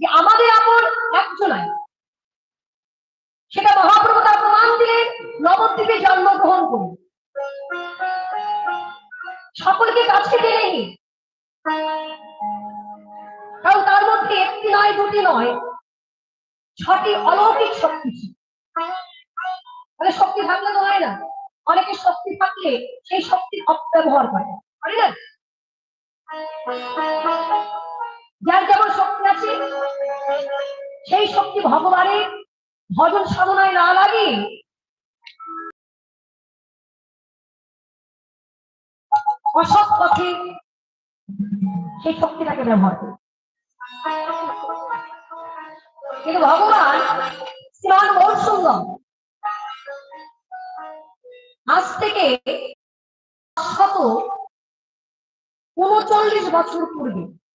যে আমাদের আপন একজনাই সেটা মহাপ্রভু তার প্রমাণ দিলেন, নবদ্বীপে জন্মগ্রহণ করে সকলকে কাছে টেনে কারণ তার মধ্যে একটি নয়, দুটি নয়, ছটি অলৌকিক শক্তি তাহলে শক্তি থাকলে তো হয় না। অনেকে শক্তি থাকলে সেই শক্তির অপব্যবহার করে। না যার যেমন শক্তি আছে, সেই শক্তি ভগবানের ভজন সাধনায় না লাগে অসৎ পথে সেই শক্তিটাকে ব্যবহার করে। কিন্তু ভগবান শ্রীমান মৌসুন্দর আজ থেকে শত উনচল্লিশ বছর পূর্বে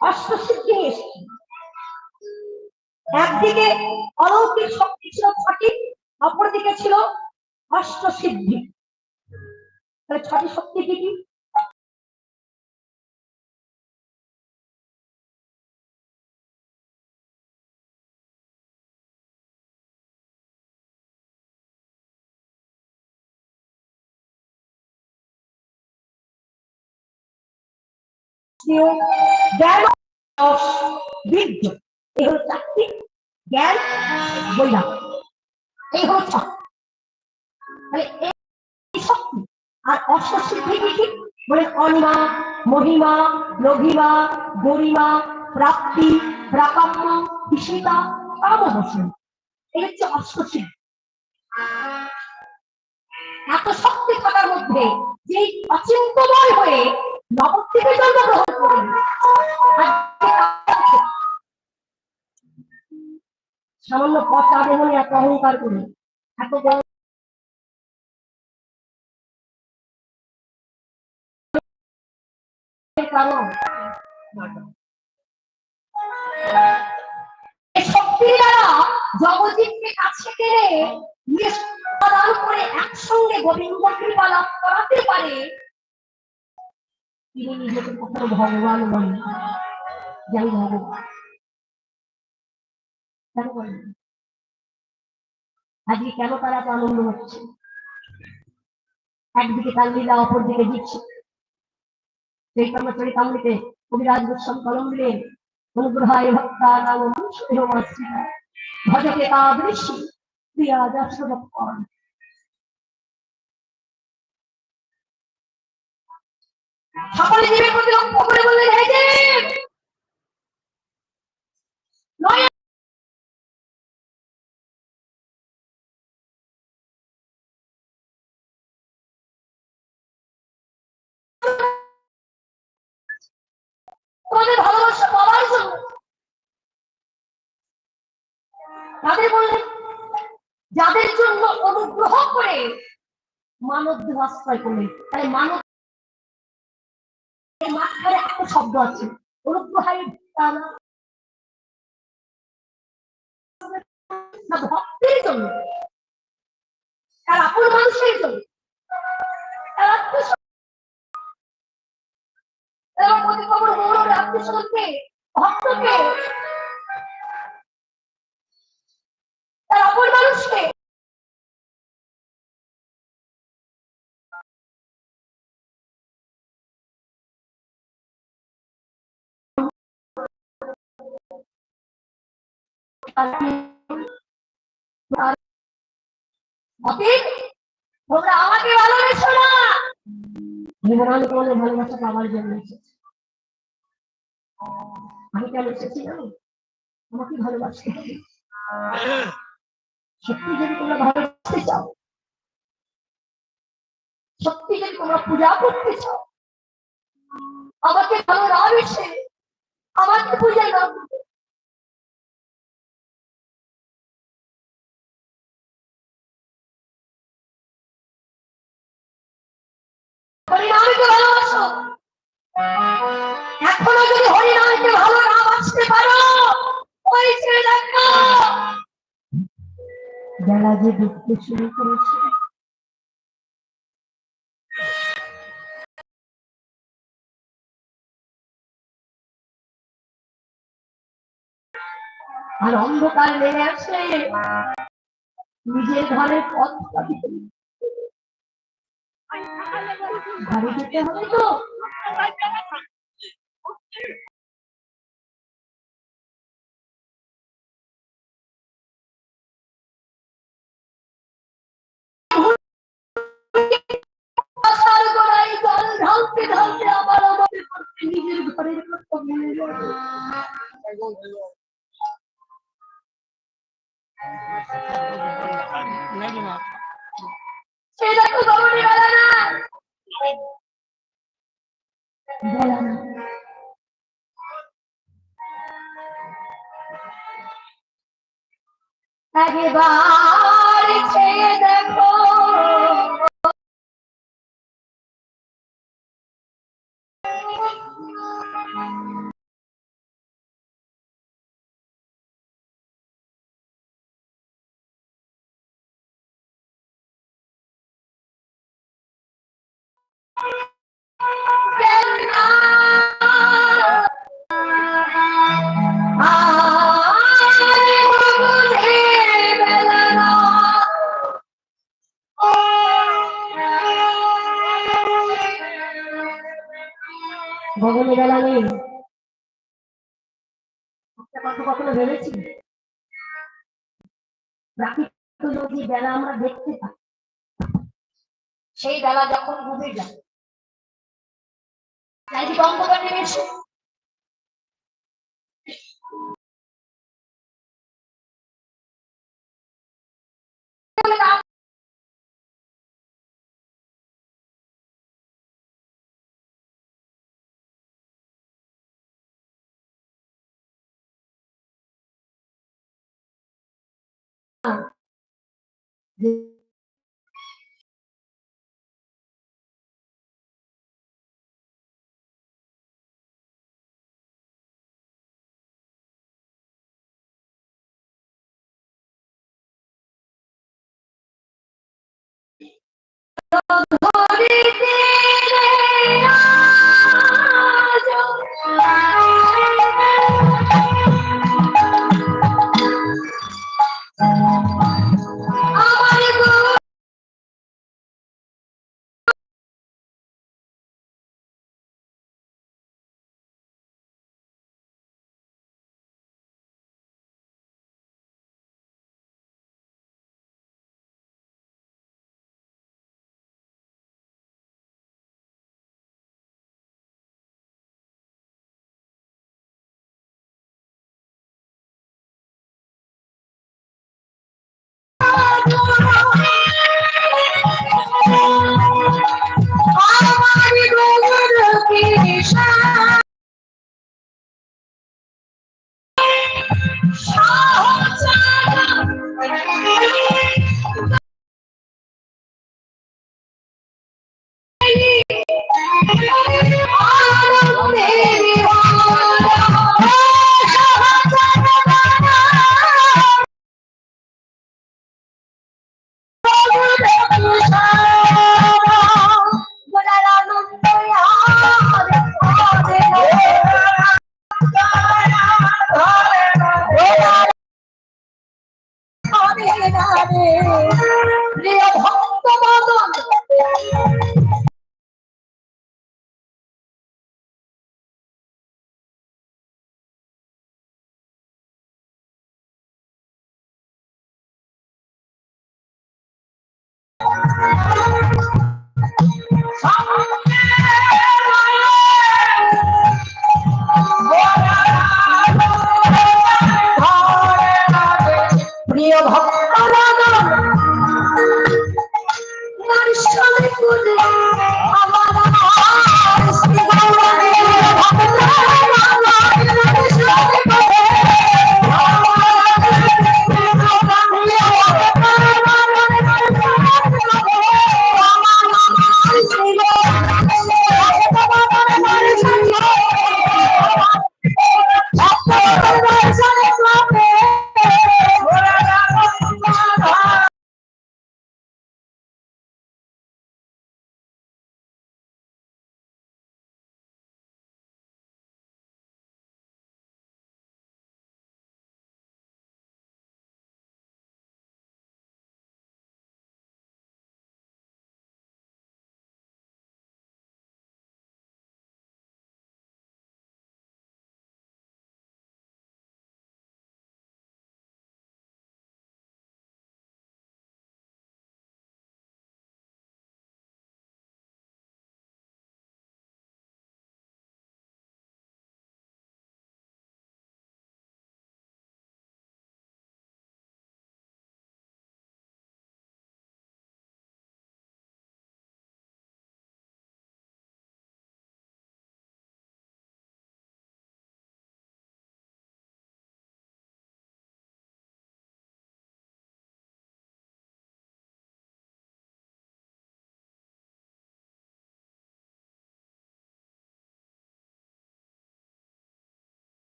অষ্টসিদ্ধি এসেছে। একদিকে অলৌকিক শক্তি ছিল ছটি, অপরদিকে ছিল অষ্টসিদ্ধি। তাহলে ছটি শক্তি কি কি? জ্ঞান বীর্য এই হলো চারটি জ্ঞান বৈরাগ এই হলো তাহলে এই শক্তি আর অষ্টসিদ্ধি কি বলে অনিমা, মহিমা লঘিমা গরিমা, প্রাপ্তি প্রাকাম্য বিস্মিতা কামবসন এই হচ্ছে অষ্টসিদ্ধি এত শক্তি থাকার মধ্যে যে অচিন্তময় হয়ে সামান্য পচা দেহনে এত অহংকার করে এত জগদীপকে কাছে করে একসঙ্গে গোবিন্দ কৃপা লাভ করাতে পারে তিনি নিজেকে কখনো ভগবান বলেন যাই ভগবান কেন বলেন আজকে কেন তারা আনন্দ হচ্ছে? একদিকে দিচ্ছে। সেই কর্মচরিতামৃতে কবিরাজ গোস্বামী কলম দিলেন অনুগ্রহায় ভক্তা নাম ভজকে তাদৃশী প্রিয়া যশোদক্ষণ প্রতি লক্ষ্য করে বললেন হে জন্য। তাদের বললেন যাদের জন্য অনুগ্রহ করে মানব দেহ আশ্রয় করলেন তাহলে মানব এর একটা শব্দ আছে। না ভক্তের জন্য, তার আপন মানুষের জন্য ভক্তকে। তার আপন মানুষকে তোমরা আমাকে ভালোবেসো না আমাকে ভালোবাসতে সত্যি যদি তোমরা ভালোবাসতে চাও সত্যি যদি তোমরা পূজা করতে চাও আমাকে ভালো না বেসে বুঝতে বেলা যে ডুবতে শুরু করেছে। আর অন্ধকার নেমে আসলে নিজের ঘরে পথ ঘরে যেতে হবে তো। ভুলে যাবে সে দেখো গরমে বেলা না ভগবানের বেলা নেই কখনো ভেবেছি। প্রাকৃতিক যে বেলা আমরা দেখতে পাই, সেই বেলা যখন ডুবে যায় চারিদিকে অন্ধকার নেমেছে ধরিতে আমার